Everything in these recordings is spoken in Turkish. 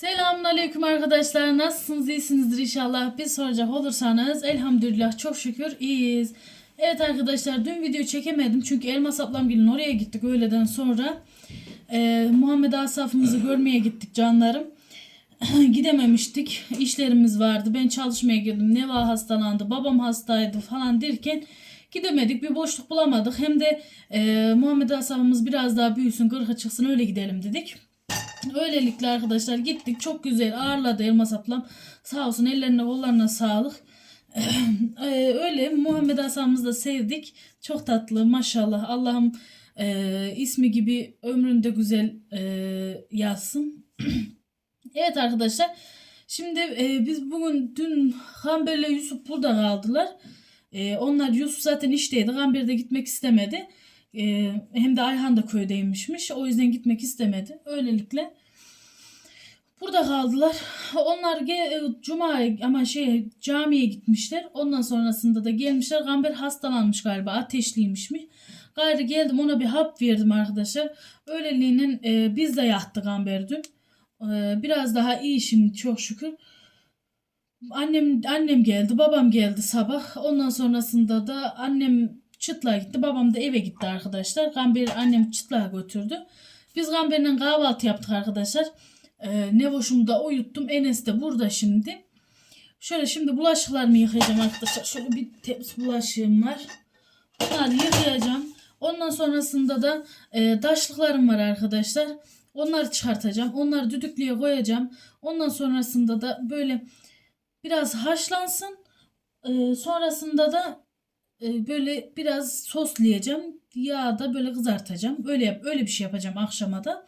Selamünaleyküm arkadaşlar. Nasılsınız? İyisinizdir inşallah. Bir soracak olursanız elhamdülillah çok şükür iyiyiz. Evet arkadaşlar dün video çekemedim çünkü Elmas ablamgilin oraya gittik öğleden sonra. Ee, Muhammed Asaf'ımızı görmeye gittik canlarım. Gidememiştik. İşlerimiz vardı. Ben çalışmaya girdim. Neva hastalandı. Babam hastaydı falan derken gidemedik. Bir boşluk bulamadık. Hem de e, Muhammed Asaf'ımız biraz daha büyüsün, gırha çıksın öyle gidelim dedik. Öylelikle arkadaşlar gittik. Çok güzel ağırladı Elmas ablam. Sağ olsun ellerine kollarına sağlık. Ee, öyle Muhammed Hasan'ımızı da sevdik. Çok tatlı maşallah. Allah'ım e, ismi gibi ömründe güzel e, yazsın. evet arkadaşlar. Şimdi e, biz bugün dün Gamber'le Yusuf burada kaldılar. E, onlar Yusuf zaten işteydi. Gamber de gitmek istemedi. E, hem de Ayhan da köydeymişmiş. O yüzden gitmek istemedi. Öylelikle burada kaldılar. Onlar ge- cuma ama şey camiye gitmişler. Ondan sonrasında da gelmişler. Gamber hastalanmış galiba. Ateşliymiş mi? Gayrı geldim ona bir hap verdim arkadaşlar. Öyleliğinin e, biz de yattık Gamber dün. E, biraz daha iyi şimdi çok şükür. Annem annem geldi, babam geldi sabah. Ondan sonrasında da annem çıtlığa gitti, babam da eve gitti arkadaşlar. Gamber annem çıtlığa götürdü. Biz Gamber'le kahvaltı yaptık arkadaşlar. Ee, Nevoş'umu da uyuttum. Enes de burada şimdi. Şöyle şimdi bulaşıklarımı yıkayacağım arkadaşlar. Şöyle bir tepsi bulaşığım var. Bunları yıkayacağım. Ondan sonrasında da e, daşlıklarım var arkadaşlar. Onları çıkartacağım. Onları düdüklüye koyacağım. Ondan sonrasında da böyle biraz haşlansın. Ee, sonrasında da e, böyle biraz soslayacağım. Yağda böyle kızartacağım. Öyle yap, öyle bir şey yapacağım akşama da.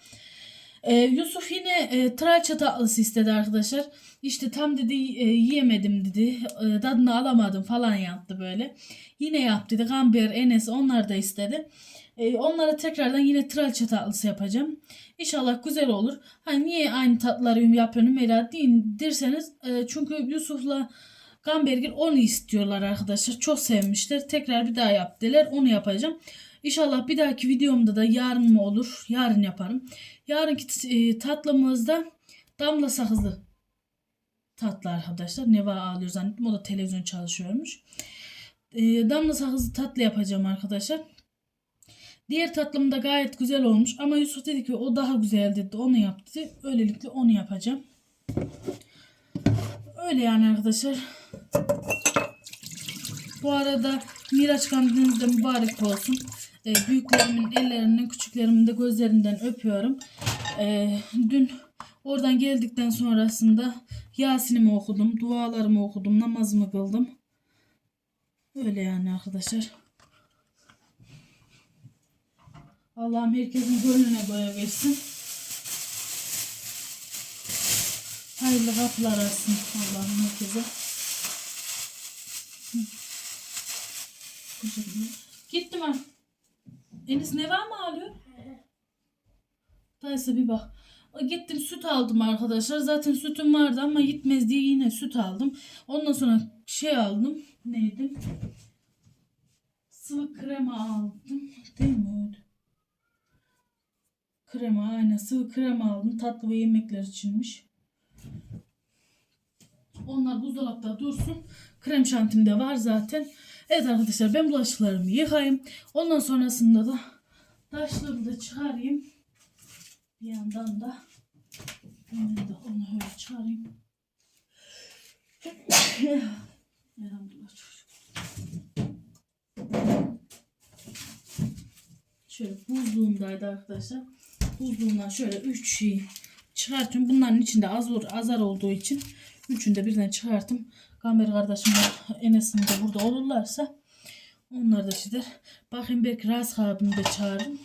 Ee, Yusuf yine e, traça tatlısı istedi arkadaşlar. İşte tam dedi e, yiyemedim dedi. E, tadını alamadım falan yaptı böyle. Yine yap dedi. Gamber, Enes onlar da istedi. E, onlara tekrardan yine tralça tatlısı yapacağım. İnşallah güzel olur. Hani niye aynı tatlıları yapıyorum Mela derseniz e, çünkü Yusuf'la Gambergil onu istiyorlar arkadaşlar. Çok sevmişler. Tekrar bir daha yap dediler. Onu yapacağım. İnşallah bir dahaki videomda da yarın mı olur? Yarın yaparım. Yarınki e, tatlımızda damla sakızlı tatlı arkadaşlar. Neva ağlıyor zannettim. O da televizyon çalışıyormuş. E, damla sakızlı tatlı yapacağım arkadaşlar. Diğer tatlım da gayet güzel olmuş. Ama Yusuf dedi ki o daha güzel dedi. Onu yaptı. Öylelikle onu yapacağım. Öyle yani arkadaşlar. Bu arada Miraç kandiliniz de mübarek olsun. Ee, büyüklerimin ellerinden, küçüklerimin de gözlerinden öpüyorum. Ee, dün oradan geldikten sonrasında Yasin'imi okudum, dualarımı okudum, namazımı kıldım. Öyle yani arkadaşlar. Allah'ım herkesin gönlüne boya versin. Hayırlı kapılar açsın Allah'ım herkese. Hı. Teşekkürler. Gitti mi? Enis ne var mı alıyor? Dayısı bir bak. Gittim süt aldım arkadaşlar. Zaten sütüm vardı ama gitmez diye yine süt aldım. Ondan sonra şey aldım. Neydi? Sıvı krema aldım. Değil mi öyle? Krema aynen sıvı krema aldım. Tatlı ve yemekler içinmiş. Onlar buzdolapta dursun. Krem şantim de var zaten. Evet arkadaşlar ben bulaşıklarımı yıkayayım. Ondan sonrasında da taşlarımı da çıkarayım. Bir yandan da ben de onu öyle çıkarayım. Elhamdülillah şükür. Şöyle buzluğumdaydı arkadaşlar. Buzluğumdan şöyle 3 şey çıkartıyorum. Bunların içinde az azar olduğu için üçünü de birden çıkarttım. Gamber kardeşim Enes'in de burada olurlarsa onlar da şeyler. Bakayım belki Ras abimi de çağırırım.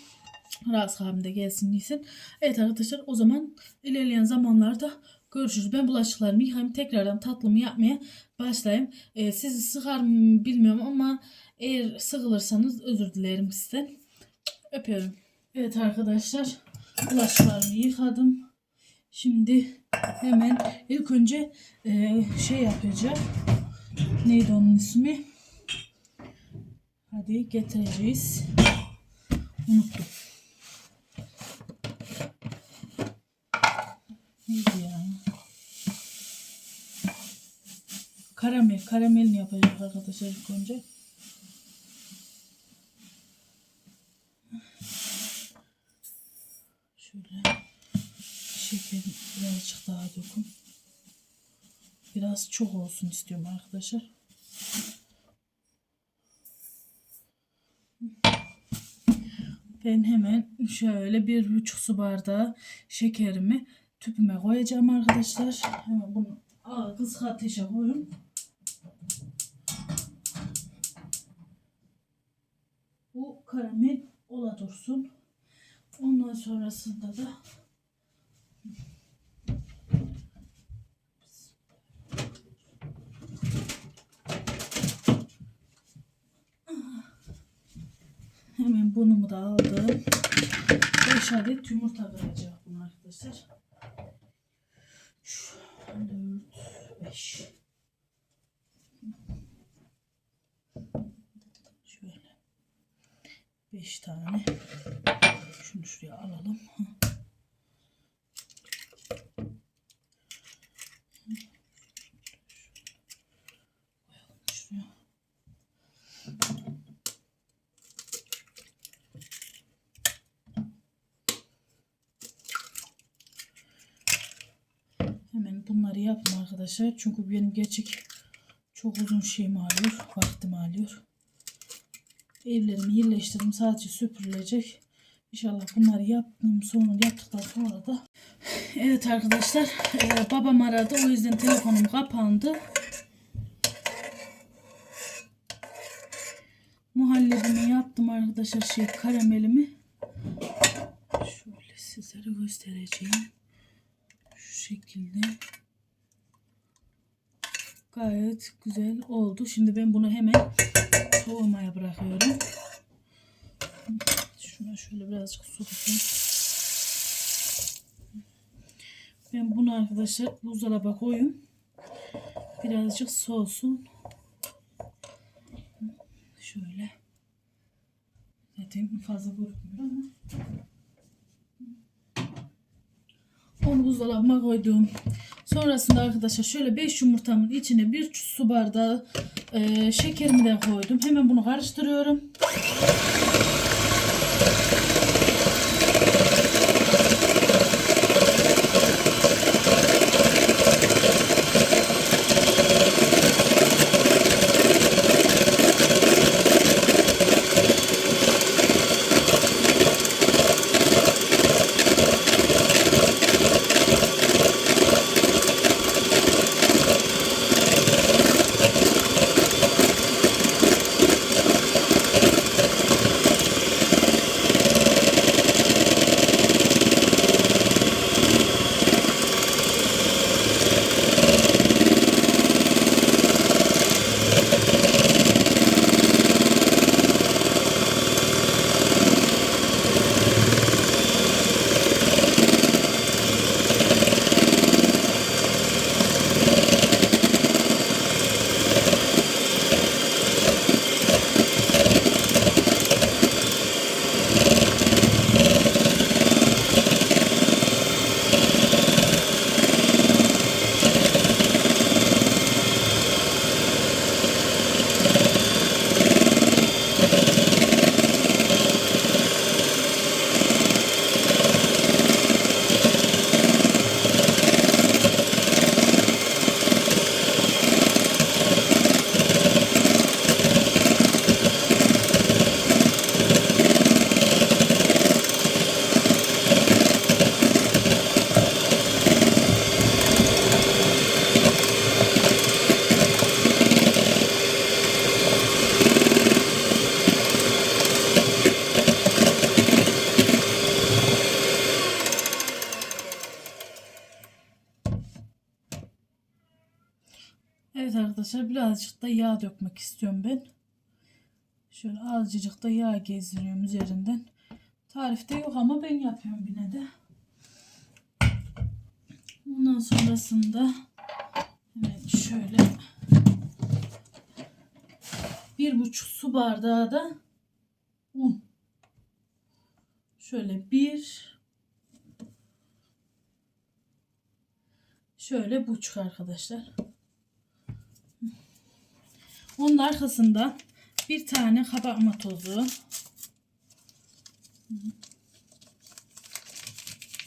Ras abim de gelsin değilsin. Evet arkadaşlar o zaman ilerleyen zamanlarda görüşürüz. Ben bulaşıklarımı yıkayayım. Tekrardan tatlımı yapmaya başlayayım. Ee, sizi sıkar mı bilmiyorum ama eğer sıkılırsanız özür dilerim sizden. Öpüyorum. Evet arkadaşlar bulaşıklarımı yıkadım. Şimdi hemen ilk önce e, şey yapacağım. Neydi onun ismi? Hadi getireceğiz. Unuttum. Neydi ya? Karamel. Karamelini yapacağız arkadaşlar ilk önce. Şöyle şeker birazcık daha dökün. Biraz çok olsun istiyorum arkadaşlar. Ben hemen şöyle bir buçuk su bardağı şekerimi tüpüme koyacağım arkadaşlar. Hemen bunu kısık ateşe koyun. Bu karamel ola dursun. Ondan sonrasında da hemen bunumu da aldım. 5 adet yumurta kıracak bunu arkadaşlar. 3, 4, 5. Şöyle. 5 tane. Şunu şuraya alalım. Koyalım şuraya. Hemen bunları yapın arkadaşlar. Çünkü benim gerçek çok uzun şeyimi alıyor. Vaktimi alıyor. Evlerimi yerleştirdim. Sadece süpürülecek. İnşallah bunları yaptım. Sonra yaptıktan sonra da Evet arkadaşlar. e, babam aradı. O yüzden telefonum kapandı. Muhallebimi yaptım arkadaşlar. Şey karamelimi. Şöyle sizlere göstereceğim. Şu şekilde. Gayet güzel oldu. Şimdi ben bunu hemen soğumaya bırakıyorum. Şuna şöyle birazcık su tutayım. Ben bunu arkadaşlar buzdolaba koyun. Birazcık soğusun. Şöyle. Zaten fazla görünmüyor ama. Onu buzdolabıma koydum. Sonrasında arkadaşlar şöyle 5 yumurtamın içine bir su bardağı e, şekerimi de koydum. Hemen bunu karıştırıyorum. Arkadaşlar birazcık da yağ dökmek istiyorum ben. Şöyle azıcık da yağ gezdiriyorum üzerinden. Tarifte yok ama ben yapıyorum yine de. Ondan sonrasında hemen şöyle bir buçuk su bardağı da un. Şöyle bir şöyle buçuk arkadaşlar. Onun arkasında bir tane kabartma tozu.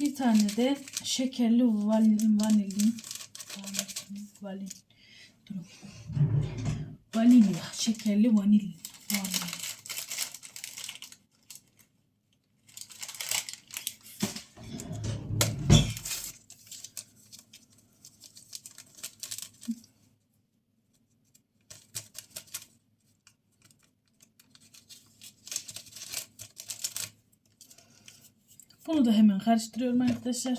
Bir tane de şekerli vanilin vanilin vanilin. Vanilya, şekerli. Vanilya. Bunu da hemen karıştırıyorum arkadaşlar.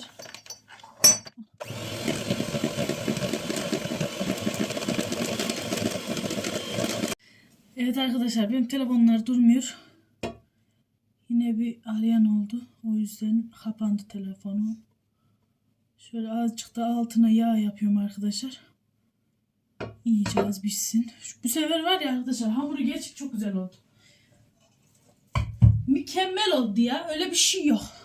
Evet arkadaşlar benim telefonlar durmuyor. Yine bir arayan oldu. O yüzden kapandı telefonum. Şöyle azıcık da altına yağ yapıyorum arkadaşlar. İyice az pişsin. Bu sefer var ya arkadaşlar hamuru gerçek çok güzel oldu. Mükemmel oldu ya. Öyle bir şey yok.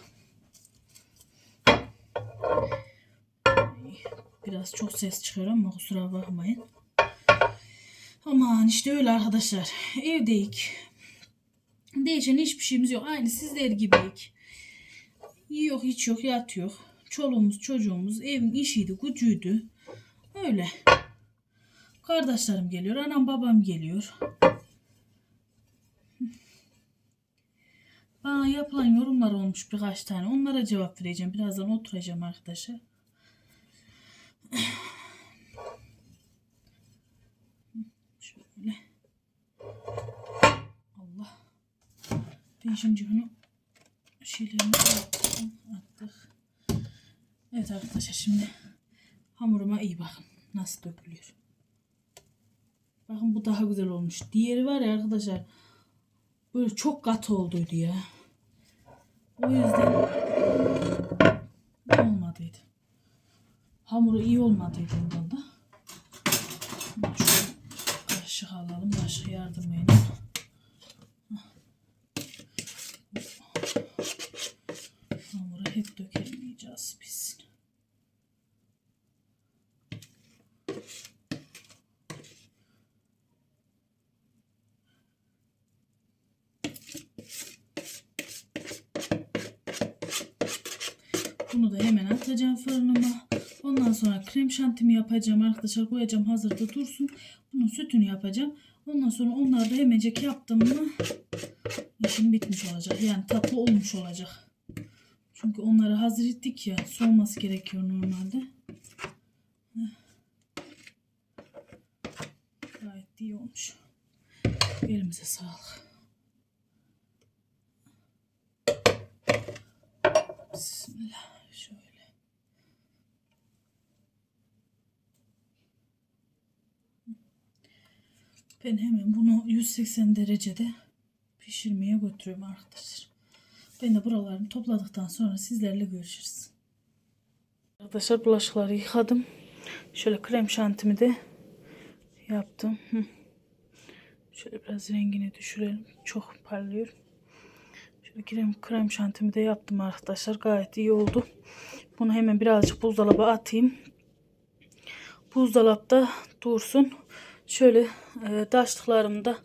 Biraz çok ses çıkıyor ama kusura bakmayın. Aman işte öyle arkadaşlar. Evdeyik. Değişen hiçbir şeyimiz yok. Aynı sizler gibiyik. Yok hiç yok yat yok. Çoluğumuz çocuğumuz evin işiydi gücüydü. Öyle. Kardeşlerim geliyor. Anam babam geliyor. Bana yapılan yorumlar olmuş birkaç tane. Onlara cevap vereceğim. Birazdan oturacağım arkadaşlar. Şöyle. Allah. Ben şimdi bunu attık. Evet arkadaşlar şimdi hamuruma iyi bakın. Nasıl dökülüyor. Bakın bu daha güzel olmuş. Diğeri var ya arkadaşlar. Böyle çok katı olduydu ya. O yüzden olmadıydı. Hamuru iyi olmadıydı ondan da. Şöyle kaşık alalım. Kaşık yardım edin. Hamuru hep dökemeyeceğiz biz. Bunu da hemen atacağım fırınıma. Ondan sonra krem şantimi yapacağım arkadaşlar. Koyacağım hazırda dursun. Bunun sütünü yapacağım. Ondan sonra onları da hemencek yaptım mı işim bitmiş olacak. Yani tatlı olmuş olacak. Çünkü onları hazır ettik ya. Soğuması gerekiyor normalde. Gayet iyi olmuş. Elimize sağlık. Bismillah. Şöyle. Ben hemen bunu 180 derecede pişirmeye götürüyorum arkadaşlar. Ben de buralarını topladıktan sonra sizlerle görüşürüz. Arkadaşlar bulaşıkları yıkadım. Şöyle krem şantimi de yaptım. Şöyle biraz rengini düşürelim. Çok parlıyor. Şöyle krem, krem şantimi de yaptım arkadaşlar. Gayet iyi oldu. Bunu hemen birazcık buzdolaba atayım. Buzdolapta dursun. Şöyle e, taşlıklarım da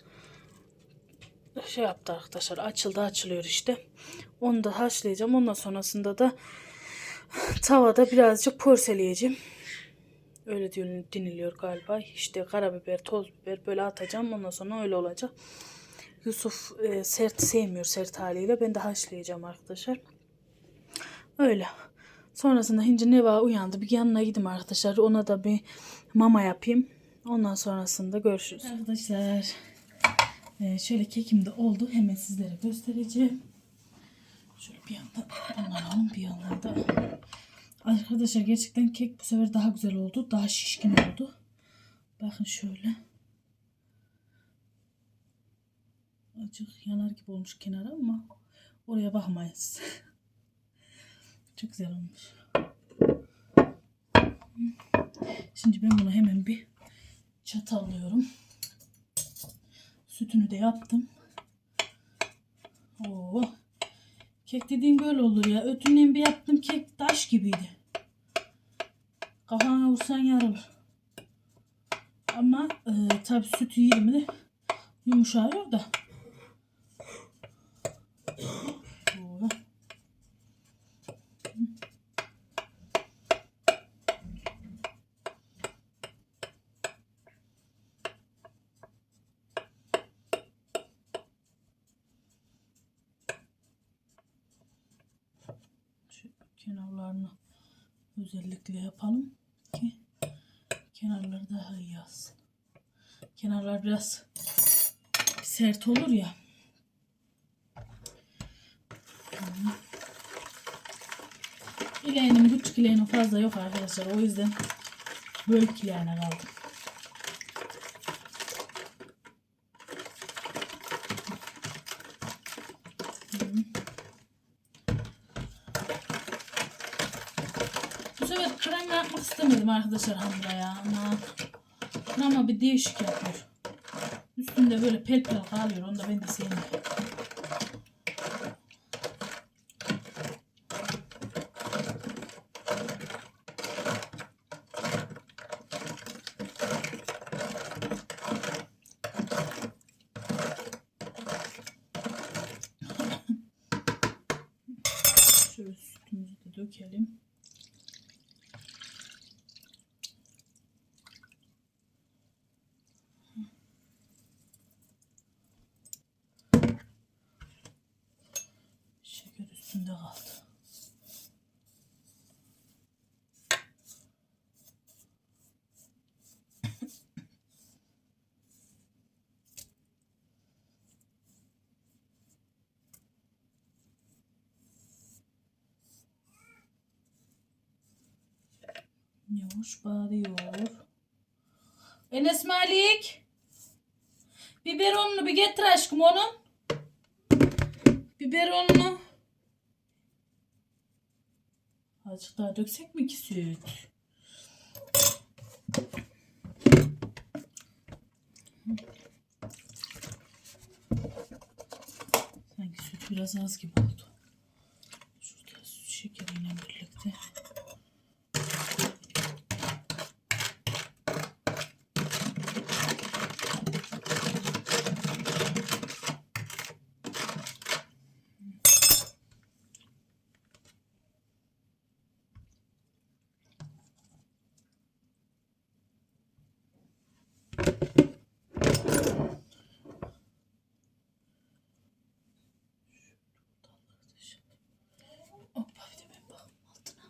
şey yaptı arkadaşlar. Açıldı açılıyor işte. Onu da haşlayacağım. Ondan sonrasında da tavada birazcık porseleyeceğim. Öyle deniliyor galiba. İşte karabiber, toz biber böyle atacağım. Ondan sonra öyle olacak. Yusuf e, sert sevmiyor sert haliyle. Ben de haşlayacağım arkadaşlar. Öyle. Sonrasında Hinci Neva uyandı. Bir yanına gideyim arkadaşlar. Ona da bir mama yapayım. Ondan sonrasında görüşürüz. Arkadaşlar e, şöyle kekim de oldu. Hemen sizlere göstereceğim. Şöyle bir yandan alalım bir yandan da. Arkadaşlar gerçekten kek bu sefer daha güzel oldu. Daha şişkin oldu. Bakın şöyle. Azıcık yanar gibi olmuş kenara ama oraya bakmayız. Çok güzel olmuş. Şimdi ben bunu hemen bir çatallıyorum. Sütünü de yaptım. Oo. Kek dediğim böyle olur ya. Ötünden bir yaptım kek taş gibiydi. Kafana vursan yarılır. Ama e, tabi süt yiyeyim mi yumuşağıyor da. Oo. Şu kenarlarını özellikle yapalım ki kenarları daha iyi yazsın. Kenarlar biraz sert olur ya. İleğinin küçük ileğinin fazla yok arkadaşlar. O yüzden büyük ileğine kaldım. Bu sefer krem istemedim arkadaşlar hamura ya. Ama krema bir değişik yapıyor. Üstünde böyle pel pel kalıyor. Onu da ben de sevmiyorum. Şöyle sütümüzü de dökelim. Şeker üstünde kaldı. Yavaş bağırıyor. Enes Malik. Biberonunu bir getir aşkım onun. Biberonunu. Azıcık daha döksek mi ki süt? Sanki süt biraz az gibi oldu. Şurada süt şekeriyle birlikte. Hoppa bir de ben bakayım altına.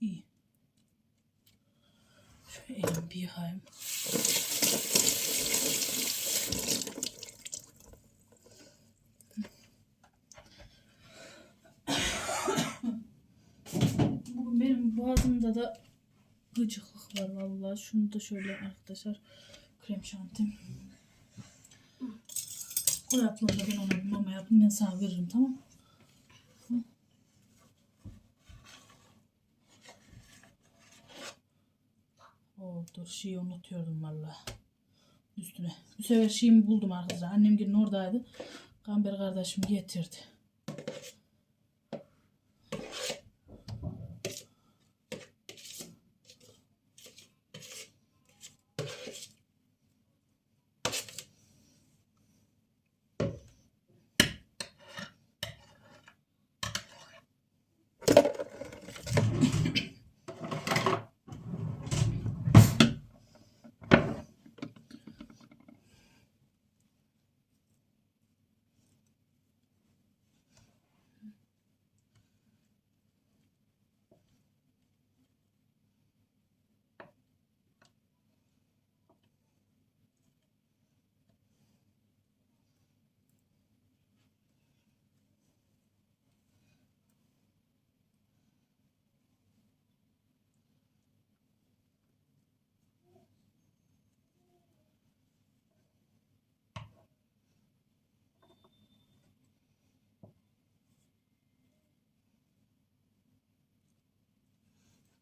İyi. Bir yıkayayım. Bugün benim boğazımda da gıcıklık var vallahi. Şunu da şöyle arkadaşlar krem şantim. Koy ablama da ben ona mama yapayım ben sana veririm tamam mı? Dur şeyi unutuyordum vallahi. Üstüne. Bu sefer şeyimi buldum arkadaşlar. Annem gelin oradaydı. Gamber kardeşim getirdi.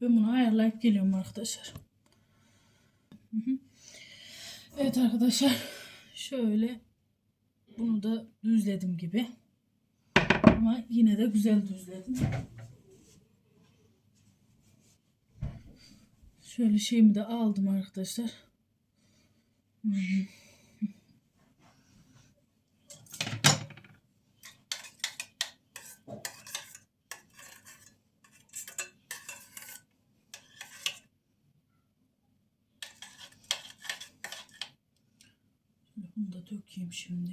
Ben bunu ayarlayıp geliyorum arkadaşlar. Hı hı. Evet arkadaşlar. Şöyle bunu da düzledim gibi. Ama yine de güzel düzledim. Şöyle şeyimi de aldım arkadaşlar. Hmm. Şöyle Bunu da dökeyim şimdi.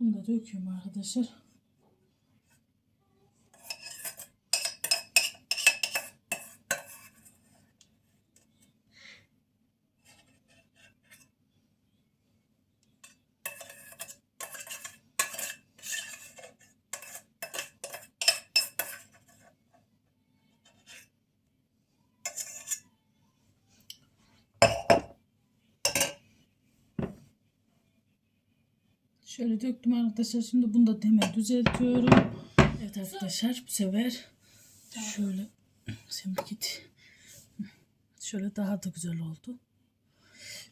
Bunu da döküyorum arkadaşlar. Şöyle döktüm arkadaşlar. Şimdi bunu da hemen düzeltiyorum. Evet arkadaşlar bu sefer şöyle sen git. Şöyle daha da güzel oldu.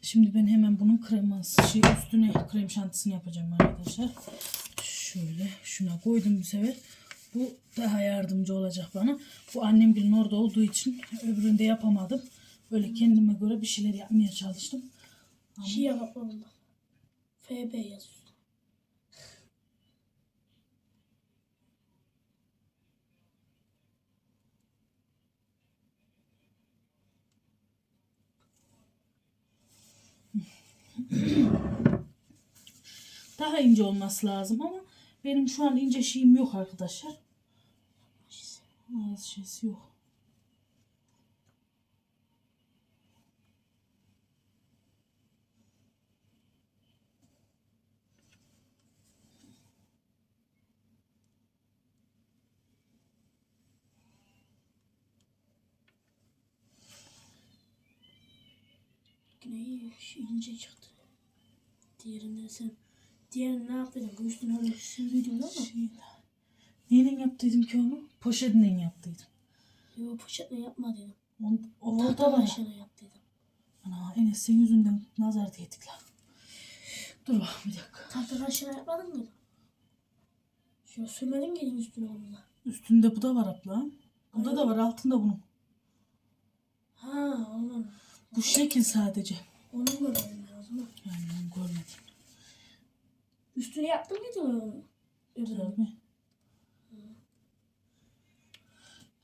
Şimdi ben hemen bunun kreması şey üstüne krem şantisini yapacağım arkadaşlar. Şöyle şuna koydum bu sefer. Bu daha yardımcı olacak bana. Bu annemgilin orada olduğu için öbüründe yapamadım. Böyle kendime göre bir şeyler yapmaya çalıştım. Şey yapalım. FB yazıyor. Daha ince olması lazım ama benim şu an ince şeyim yok arkadaşlar. Az şeysi yok. Şey ince çıktı. Diğerinden sen Diğerini ne yaptın? Bu üstüne öyle sürdüydün ama. Şey, neyle yaptıydım ki onu? Poşetle yaptıydım. Yo poşetle yapmadıydım. On, o Tahta başına yaptıydım. Ana Enes senin yüzünden nazar değdik lan. Dur bak bir dakika. Tahta başına yapmadın mı? Şöyle sürmedin ki elin üstüne onunla. Üstünde bu da var abla. Bunda da var altında bunun. Ha onun. Bu şekil sadece. Onu görmedim ben o zaman. Yani onu görmedim. Üstüne yaptın mıydı onu? Tabii.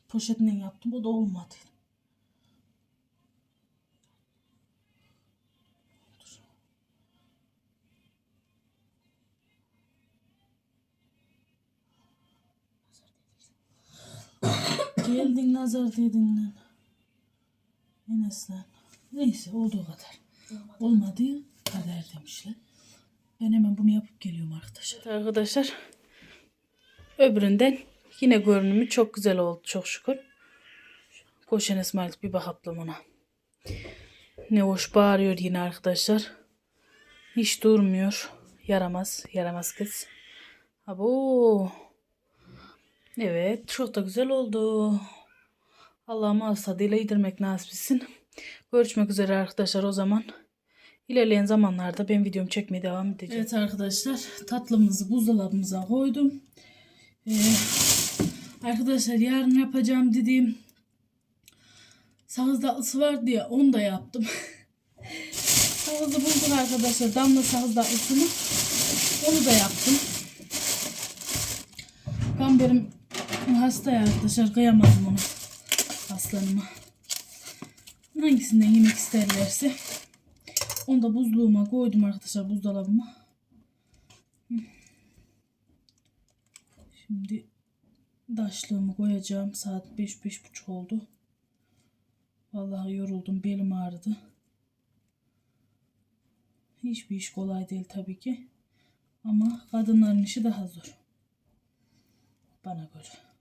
Poşetle yaptım o da olmadı. Geldin nazar dedin lan. Enes lan. Neyse olduğu kadar. Olmadığı kader demişler. Ben hemen bunu yapıp geliyorum arkadaşlar. Evet arkadaşlar. Öbüründen yine görünümü çok güzel oldu çok şükür. Koşen İsmail bir bak ablam ona. Ne hoş bağırıyor yine arkadaşlar. Hiç durmuyor. Yaramaz. Yaramaz kız. Abo. Evet. Çok da güzel oldu. Allah'ım ağız tadıyla yedirmek nasip. Görüşmek üzere arkadaşlar o zaman. İlerleyen zamanlarda ben videomu çekmeye devam edeceğim. Evet arkadaşlar tatlımızı buzdolabımıza koydum. Ee, arkadaşlar yarın yapacağım dediğim sağız tatlısı var diye onu da yaptım. Sağızı bulduk arkadaşlar. Damla sağız tatlısını onu da yaptım. Gamberim hasta ya arkadaşlar kıyamadım onu aslanıma. Hangisinden yemek isterlerse. Onu da buzluğuma koydum arkadaşlar buzdolabıma. Şimdi daşlığımı koyacağım. Saat 5 beş buçuk oldu. Vallahi yoruldum. Belim ağrıdı. Hiçbir iş kolay değil tabii ki. Ama kadınların işi daha zor. Bana göre.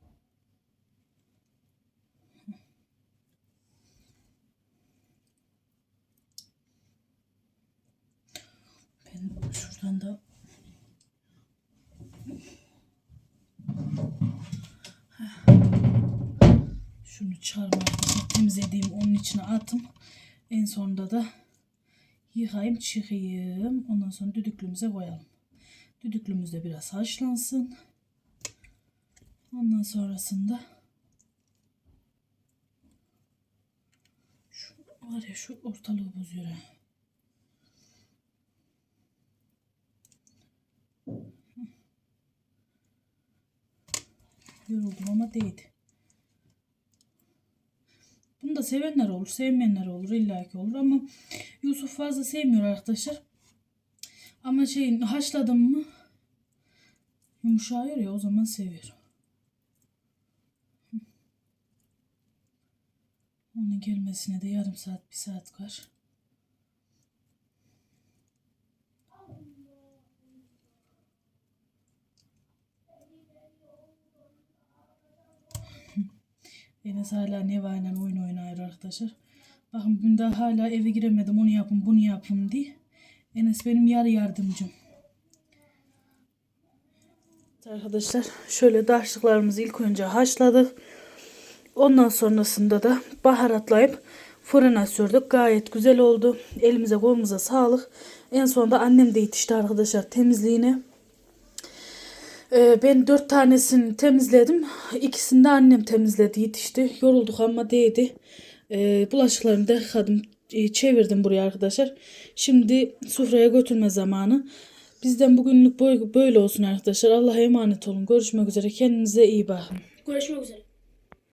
Şuradan da Şunu arkadaşlar. Temizlediğim onun içine atım. En sonunda da yıkayayım çıkayım. Ondan sonra düdüklümüze koyalım. Düdüklümüz de biraz haşlansın. Ondan sonrasında şu var ya şu ortalığı bozuyor. Yoruldum ama değdi. Bunu da sevenler olur, sevmeyenler olur, illaki olur ama Yusuf fazla sevmiyor arkadaşlar. Ama şey haşladım mı yumuşağıyor ya o zaman seviyor. Onun gelmesine de yarım saat, bir saat var. Enes hala Neva'yla oyun oynuyor arkadaşlar. Bakın bugün daha hala eve giremedim. Onu yapın, bunu yapın diye. Enes benim yarı yardımcım. Arkadaşlar şöyle daşlıklarımızı ilk önce haşladık. Ondan sonrasında da baharatlayıp fırına sürdük. Gayet güzel oldu. Elimize kolumuza sağlık. En sonunda annem de yetişti arkadaşlar temizliğine. Ee, ben dört tanesini temizledim. İkisini de annem temizledi yetişti. Yorulduk ama değdi. Ee, bulaşıklarını da yıkadım. e, çevirdim buraya arkadaşlar. Şimdi sofraya götürme zamanı. Bizden bugünlük böyle olsun arkadaşlar. Allah'a emanet olun. Görüşmek üzere. Kendinize iyi bakın. Görüşmek üzere.